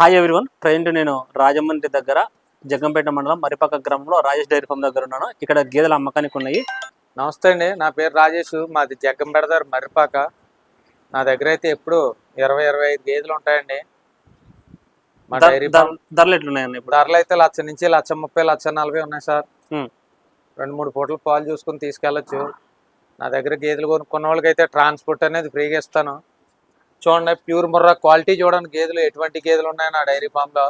Hi everyone present నేను రాజమండ్రి దగ్గర జగ్గంపేట మండలం మరిపాక గ్రామంలో రాజేష్ డైరీ ఫామ్ దగ్గర ఉన్నాను. ఇక్కడ గేదెల అమ్మకానికి ఉన్నాయి. నమస్తే అండి. నా పేరు రాజేష్. మాది జగ్గం పెడదారు మర్రిపాక నా దగ్గర అయితే ఎప్పుడు ఇరవై ఇరవై ఐదు గేదెలు ఉంటాయండి. మా డైరీ ధర- ధరలు ఎట్లున్నాయండి ఇప్పుడు? ధరలు అయితే లక్ష నుంచి లక్ష ముప్పై లక్ష నలభై ఉన్నాయి సార్. రెండు మూడు పూటలు పాలు చూసుకుని తీసుకెళ్ళొచ్చు. నా దగ్గర గేదెలు కొనుక్కున్న వాళ్ళకి అయితే ట్రాన్స్పోర్ట్ అనేది ఫ్రీగా ఇస్తాను. చూడండి ప్యూర్ ముర్రా క్వాలిటీ చూడండి గేదెలు ఎటువంటి గేదెలు ఉన్నాయి నా డైరీ ఫామ్లో.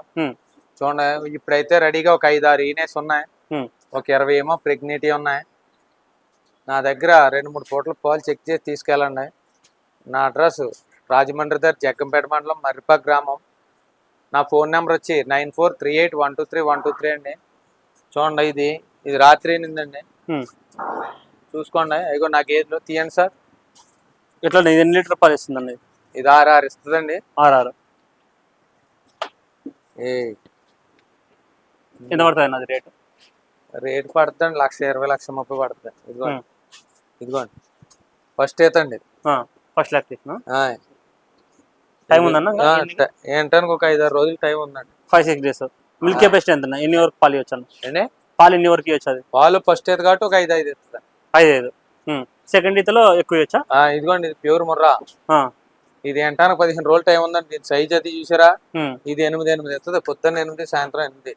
చూడండి ఇప్పుడైతే రెడీగా ఒక ఐదు ఆరు ఈనేస్ ఉన్నాయి. ఒక ఇరవై ఏమో ప్రెగ్నెంటీ ఉన్నాయి. నా దగ్గర రెండు మూడు పూటల పాలు చెక్ చేసి తీసుకెళ్ళండి. నా అడ్రస్ రాజమండ్రి దగ్గర జగ్గంపేట మండలం మర్రిపాక్ గ్రామం. నా ఫోన్ నెంబర్ వచ్చి nine four three eight one two three one two three అండి. చూడండి ఇది ఇది రాత్రి హ్మ్. చూసుకోండి ఇగో నా గేదెలు తీయండి సార్. ఇది ఎన్ని లీటర్ పాలు ఇస్తుందండి ఇది ఆరు ఆరు ఇస్తుందండి. RR A. ఎంత పడుతుంది అది రేటు? రేటు పడుతుందండి లక్ష ఇరవై లక్ష ముప్పై పడుతుంది. ఇదిగోండి. ఇదిగోండి. ఫస్ట్ ఇది. ఫస్ట్ లాక్ తీసుకున్నా? ఆయ్. టైం ఉందన్న? ఏంటానికి ఒక ఐదారు రోజులు టైం ఉందండి. Five six days. Milk capacity ఎంత ఎన్ని వరకు పాలు ఇవ్వచ్చు ఏంటి పాలు ఎన్ని వరకు ఇవ్వచ్చు అది? పాలు ఫస్ట్ ఏది కాబట్టి ఒక ఐదు ఐదు ఇస్తుంది ఐదు ఐదు. సెకండ్ ఈతలో ఎక్కువ ఇవ్వచ్చా? ఇదిగోండి ఇది ప్యూర్ ముర్రా. ఇది ఎంటానికి పదిహేను రోజులు టైం ఉందండి. దీని సైజ్ అది చూసారా. ఇది ఎనిమిది ఎనిమిది ఇస్తుంది పొద్దున్న ఎనిమిది సాయంత్రం ఎనిమిది.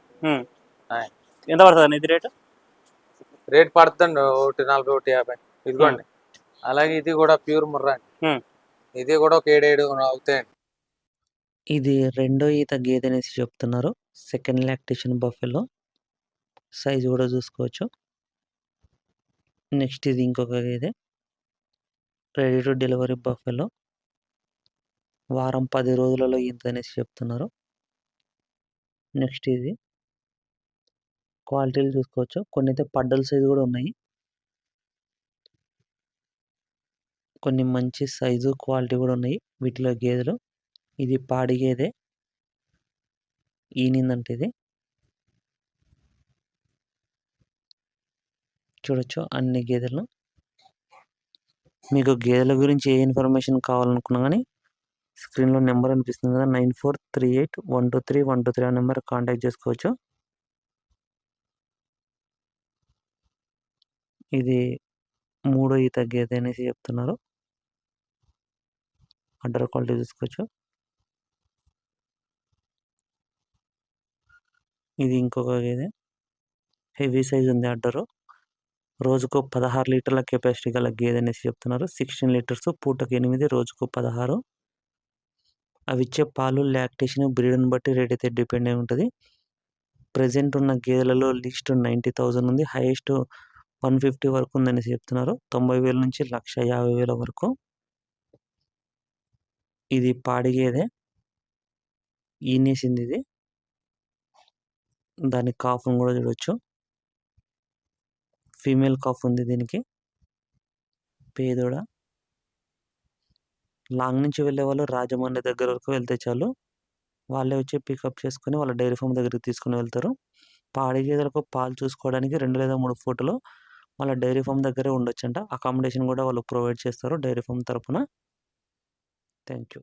ఎంత పడుతుంది ఇది రేటు? రేట్ పడుతుందండి ఒకటి నలభై ఒకటి యాభై. ఇదిగోండి. అలాగే ఇది కూడా ప్యూర్ ముర్రా. ఇది కూడా ఒక ఏడేడు అవుతాయండి. ఇది రెండో ఈత గేదె అనేసి చెప్తున్నారు. సెకండ్ లాక్టేషన్ బఫెలో సైజు కూడా చూసుకోవచ్చు. నెక్స్ట్ ఇది ఇంకొక గేదె. రెడీ టు డెలివరీ బఫెలో వారం పది రోజులలో ఇంత అనేసి చెప్తున్నారు. నెక్స్ట్ ఇది క్వాలిటీలు చూసుకోవచ్చు. కొన్ని అయితే పడ్డల సైజు కూడా ఉన్నాయి. కొన్ని మంచి సైజు క్వాలిటీ కూడా ఉన్నాయి వీటిలో గేదెలు. ఇది పాడి గేదె. ఈనిందంటే ఇది. చూడొచ్చు అన్ని గేదెలు మీకు గేదెల గురించి ఏ ఇన్ఫర్మేషన్ కావాలనుకున్నా కానీ స్క్రీన్లో నెంబర్ అనిపిస్తుంది కదా nine four three eight one two three one two three ఆ నెంబర్ కాంటాక్ట్ చేసుకోవచ్చు. ఇది మూడో ఈ తగ్గేది అనేసి చెప్తున్నారు. అడ్డర్ క్వాలిటీ చూసుకోవచ్చు. ఇది ఇంకొక గేదె. హెవీ సైజ్ ఉంది అడ్డరు. రోజుకు పదహారు లీటర్ల కెపాసిటీ గల గేదె అనేసి చెప్తున్నారు. సిక్స్టీన్ లీటర్స్ పూటకు ఎనిమిది రోజుకు పదహారు. అవి ఇచ్చే పాలు లాక్టేషన్ బ్రీడ్ని బట్టి రేట్ అయితే డిపెండ్ అయి ఉంటుంది. ప్రజెంట్ ఉన్న గేదెలలో లీస్ట్ నైంటీ థౌజండ్ ఉంది. హైయెస్ట్ వన్ ఫిఫ్టీ వరకు ఉందనేసి చెప్తున్నారు. తొంభై వేల నుంచి లక్ష యాభై వేల వరకు. ఇది పాడి గేదె. ఈనేసింది ఇది. దాని కాఫ్ను కూడా చూడొచ్చు. ఫీమేల్ కాఫ్ ఉంది దీనికి. పేదోడ? లాంగ్ నుంచి వెళ్ళే వాళ్ళు రాజమండ్రి దగ్గర వరకు వెళ్తే చాలు. వాళ్ళే వచ్చి పికప్ చేసుకొని వాళ్ళ డైరీ ఫామ్ దగ్గరికి తీసుకుని వెళ్తారు. పాడి గేదెలకు పాలు చూసుకోవడానికి రెండు లేదా మూడు ఫోటోలు వాళ్ళ డైరీ ఫామ్ దగ్గరే ఉండొచ్చంట. అకామిడేషన్ కూడా వాళ్ళు ప్రొవైడ్ చేస్తారు డైరీ ఫామ్ తరఫున థ్యాంక్ యూ